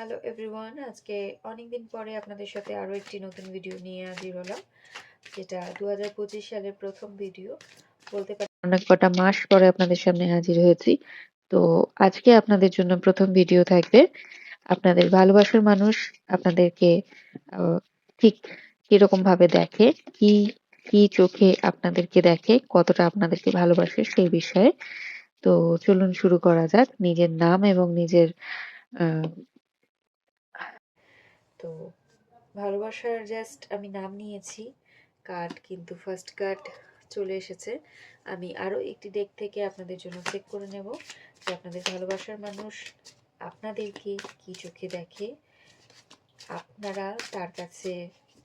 Hello everyone আজকে অনেকদিন পরে আপনাদের সাথে আরও একটি নতুন ভিডিও নিয়ে হাজির হলাম, যেটা দু সালের প্রথম ভিডিও বলতে পারি অনেক কটা মাস পরে আপনাদের সামনে হাজির হয়েছি। তো আজকে আপনাদের জন্য প্রথম ভিডিও থাকবে। আপনাদের ভালোবাসার মানুষ আপনাদেরকে ঠিক কীরকম ভাবে দেখে, কি কি চোখে আপনাদেরকে দেখে, কতটা আপনাদেরকে ভালোবাসে সেই বিষয়ে। তো চলুন শুরু করা যাক। নিজের নাম এবং নিজের তো ভালোবাসার জাস্ট আমি নাম নিয়েছি কার্ড কিন্তু ফার্স্ট কার্ড চলে এসেছে। আমি আরও একটি ডেক থেকে আপনাদের জন্য চেক করে নেব যে আপনাদের ভালোবাসার মানুষ আপনাদেরকে কি চোখে দেখে, আপনারা তার কাছে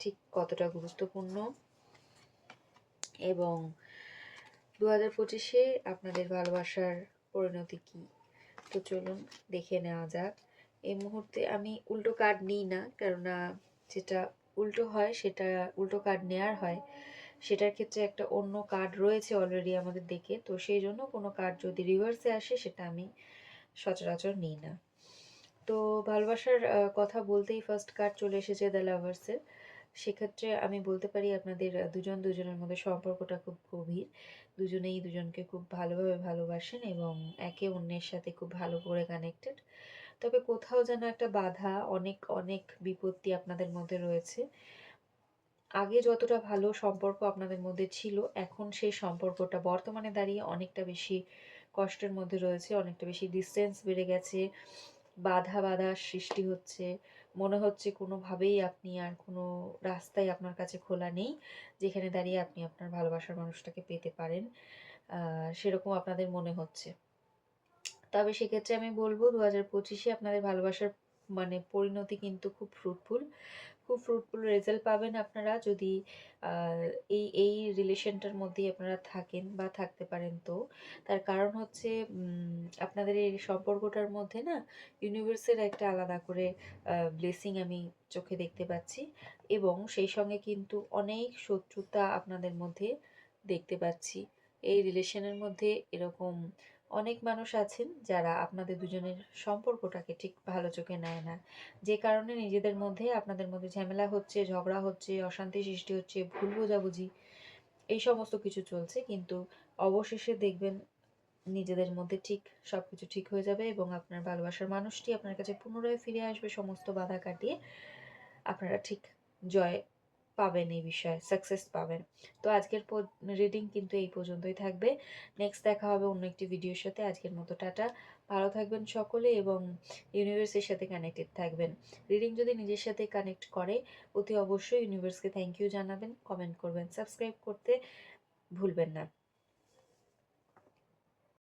ঠিক কতটা গুরুত্বপূর্ণ এবং দু হাজার পঁচিশে আপনাদের ভালোবাসার পরিণতি কি? তো চলুন দেখে নেওয়া যাক। এই মুহূর্তে আমি উল্টো কার্ড নিই না, কেননা যেটা উল্টো হয় সেটা উল্টো কার্ড নেওয়ার হয়। সেটার ক্ষেত্রে একটা অন্য কার্ড রয়েছে অলরেডি আমাদের দেখে, তো সেই জন্য কোনো কার্ড যদি রিভার্সে আসে সেটা আমি সচরাচর নিই না। তো ভালোবাসার কথা বলতেই ফার্স্ট কার্ড চলে এসেছে দ্য লাভার্সের সেক্ষেত্রে আমি বলতে পারি আপনাদের দুজন দুজনের মধ্যে সম্পর্কটা খুব গভীর। দুজনেই দুজনকে খুব ভালোভাবে ভালোবাসেন এবং একে অন্যের সাথে খুব ভালো করে কানেক্টেড তবে কোথাও যেন একটা বাধা, অনেক অনেক বিপত্তি আপনাদের মধ্যে রয়েছে। আগে যতটা ভালো সম্পর্ক আপনাদের মধ্যে ছিল, এখন সেই সম্পর্কটা বর্তমানে দাঁড়িয়ে অনেকটা বেশি কষ্টের মধ্যে রয়েছে, অনেকটা বেশি ডিস্টেন্স বেড়ে গেছে, বাধা বাধা সৃষ্টি হচ্ছে। মনে হচ্ছে কোনোভাবেই আপনি আর কোনো রাস্তাই আপনার কাছে খোলা নেই, যেখানে দাঁড়িয়ে আপনি আপনার ভালোবাসার মানুষটাকে পেতে পারেন। সেরকম আপনাদের মনে হচ্ছে। তবে সেক্ষেত্রে আমি বলব দু হাজার পঁচিশে আপনাদের ভালোবাসার মানে পরিণতি কিন্তু খুব ফ্রুটফুল খুব ফ্রুটফুল রেজাল্ট পাবেন আপনারা যদি এই এই রিলেশনটার মধ্যেই আপনারা থাকেন বা থাকতে পারেন তো। তার কারণ হচ্ছে আপনাদের এই সম্পর্কটার মধ্যে না ইউনিভার্সের একটা আলাদা করে ব্লেসিং আমি চোখে দেখতে পাচ্ছি এবং সেই সঙ্গে কিন্তু অনেক শত্রুতা আপনাদের মধ্যে দেখতে পাচ্ছি। এই রিলেশনের মধ্যে এরকম অনেক মানুষ আছেন যারা আপনাদের দুজনের সম্পর্কটাকে ঠিক ভালো চোখে নেয় না। যে কারণে নিজেদের মধ্যে, আপনাদের মধ্যে ঝামেলা হচ্ছে, ঝগড়া হচ্ছে, অশান্তি সৃষ্টি হচ্ছে, ভুল বোঝাবুঝি, এই সমস্ত কিছু চলছে। কিন্তু অবশেষে দেখবেন নিজেদের মধ্যে ঠিক সব কিছু ঠিক হয়ে যাবে এবং আপনার ভালোবাসার মানুষটি আপনার কাছে পুনরায় ফিরে আসবে। সমস্ত বাধা কাটিয়ে আপনারা ঠিক জয় পাবেন এই বিষয়ে সাকসেস পাবেন। তো আজকের রিডিং কিন্তু এই পর্যন্তই থাকবে। নেক্সট দেখা হবে অন্য একটি ভিডিওর সাথে। আজকের মতো টাটা। ভালো থাকবেন সকলে এবং ইউনিভার্সের সাথে কানেক্টেড থাকবেন। রিডিং যদি নিজের সাথে কানেক্ট করে, অতি অবশ্যই ইউনিভার্সকে থ্যাংক ইউ জানাবেন কমেন্ট করবেন সাবস্ক্রাইব করতে ভুলবেন না।